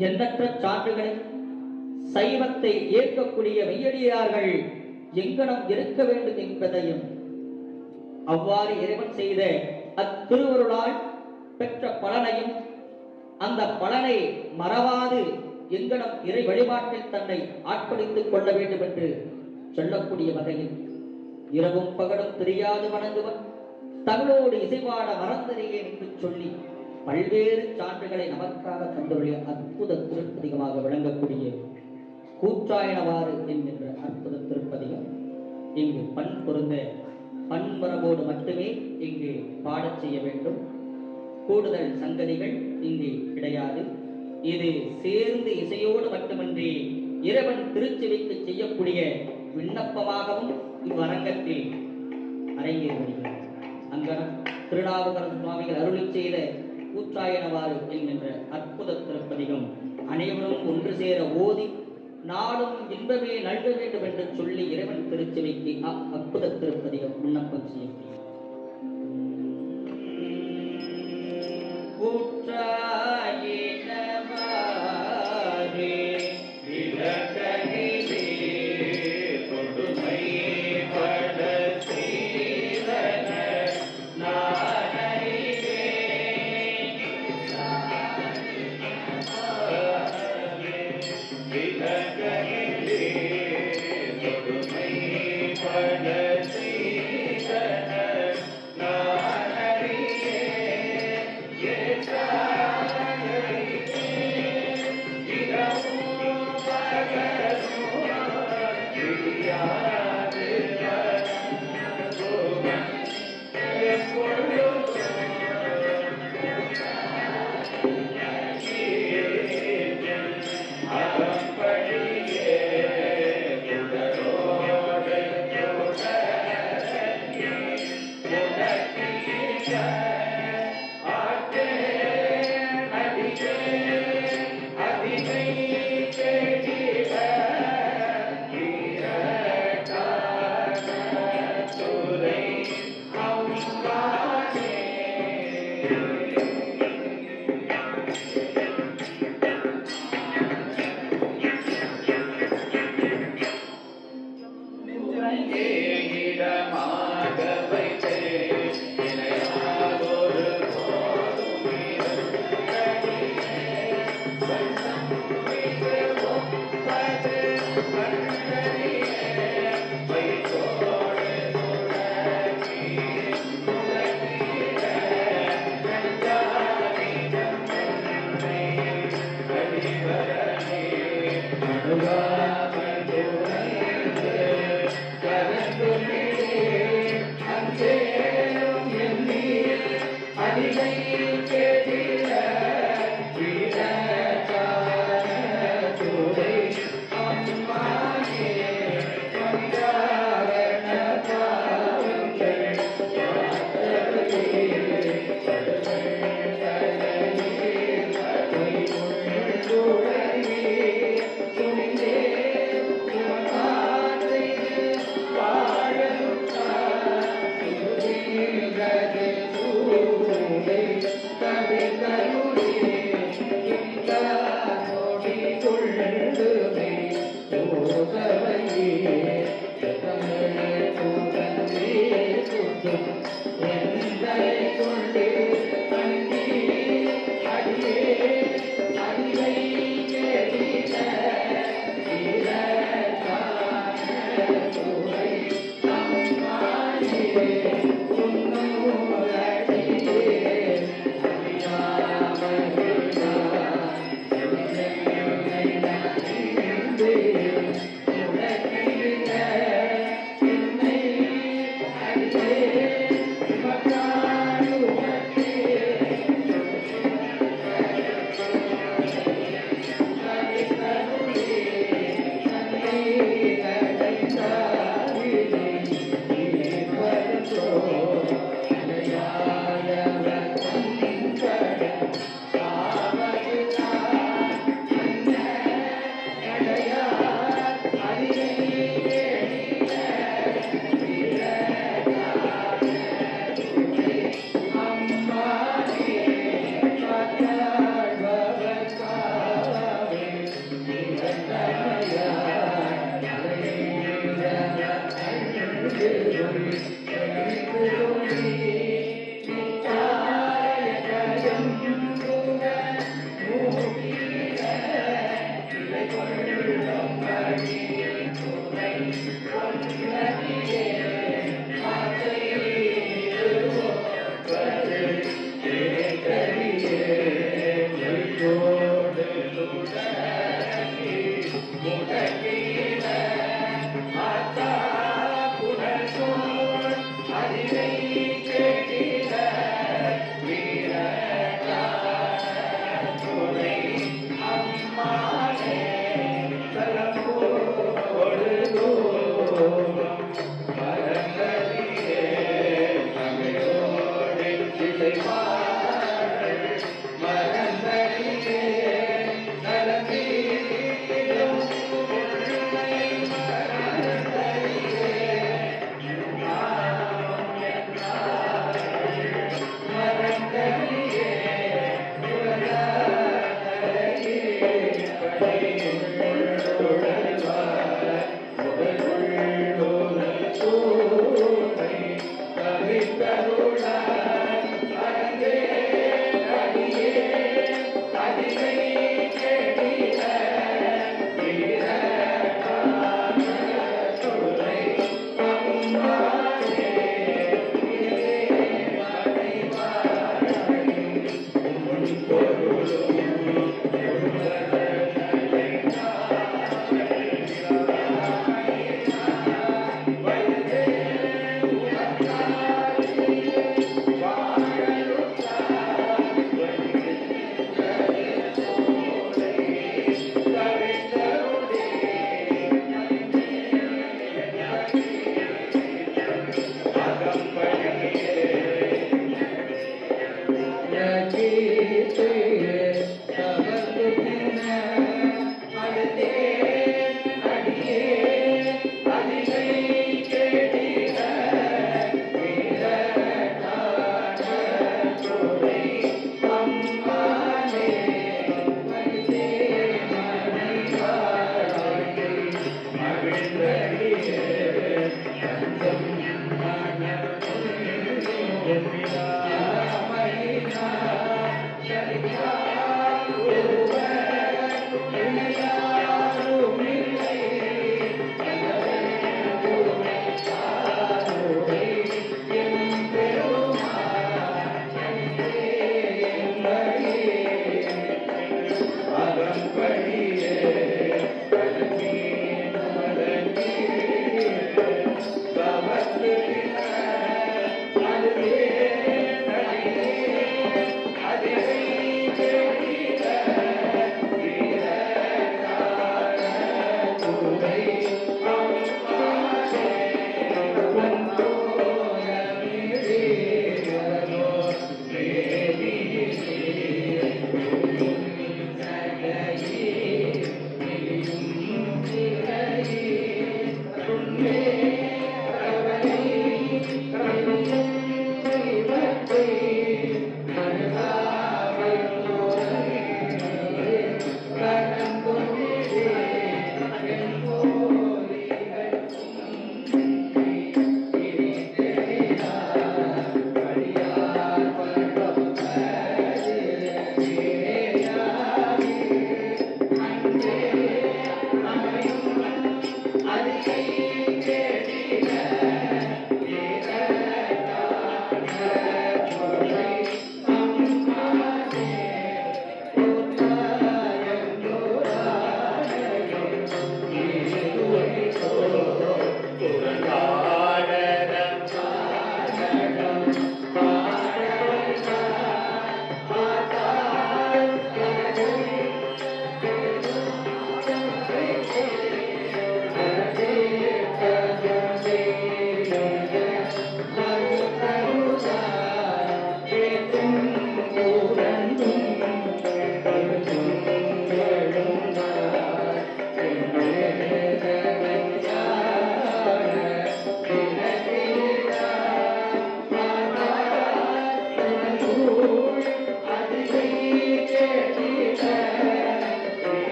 எண்ணற்ற சான்றுகளை சைவத்தை ஏற்கக்கூடிய மெய்யடியார்கள் எங்கனம் இருக்க வேண்டும் என்பதையும் அவ்வாறு இறைவன் செய்த அத்திருவருளால் பெற்ற பலனையும் அந்த பலனை மறவாது எங்கனம் இறை வழிபாட்டில் தன்னை ஆட்படுத்திக் கொள்ள வேண்டும் என்று சொல்லக்கூடிய வகையில் இரவும் பகலும் தெரியாது வணங்குவன். தங்களோடு இசைவாட மறந்தறியேன் என்று சொல்லி பல்வேறு சான்றுகளை நமக்காக தந்துள்ள அற்புத திருப்பதிகமாக விளங்கக்கூடிய கூற்றாயனவாறு என்கின்ற அற்புத திருப்பதிகம் இங்கு பண் பொருந்த பன்மரபோடு மட்டுமே இங்கு பாடச் செய்ய வேண்டும். கூடுதல் சங்கதிகள் இங்கு கிடையாது. இது சேர்ந்து இசையோடு மட்டுமின்றி இறைவன் திருச்செவிக்கு செய்யக்கூடிய விண்ணப்பமாகவும் இவ்வரங்கத்தில் அரங்கேறி வருகிறது அங்கனம் திருநாவுக்கரசு சுவாமிகள் அருளி செய்த கூத்தாயனவாறு என்கின்ற அற்புத திருப்பதிகம் அனைவரும் ஒன்று சேர ஓதி நாடும் இன்பமே நல்க வேண்டும் என்று சொல்லி இறைவன் திருச்செவிக்கு அ- அற்புத திருப்பதிகம் விண்ணப்பம் செய்யப்படுகிறது day. Amen.